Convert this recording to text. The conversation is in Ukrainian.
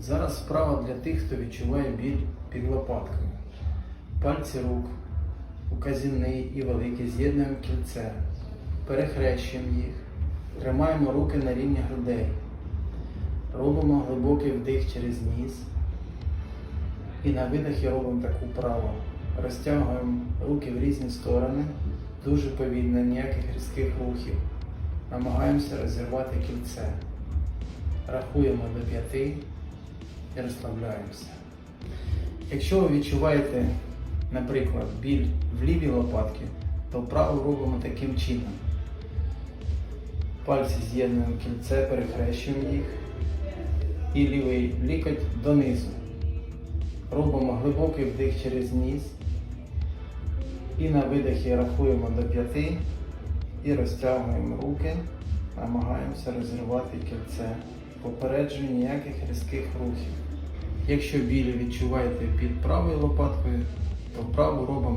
Зараз справа для тих, хто відчуває біль під лопаткою. Пальці рук, указівний і великий з'єднуємо кільце, перехрещуємо їх, тримаємо руки на рівні грудей, робимо глибокий вдих через ніс і на видихі робимо таку вправу. Розтягуємо руки в різні сторони, дуже повільно, ніяких різких рухів. Намагаємося розірвати кільце. Рахуємо до п'яти і розслабляємося. Якщо ви відчуваєте, наприклад, біль в лівій лопатці, то вправу робимо таким чином. Пальці з'єднуємо кільце, перехрещуємо їх і лівий лікоть донизу. Робимо глибокий вдих через ніс і на видихі рахуємо до п'яти і розтягуємо руки, намагаємося розірвати кільце. Попереджую ніяких різких рухів. Якщо біль відчуваєте під правою лопаткою, то праву робимо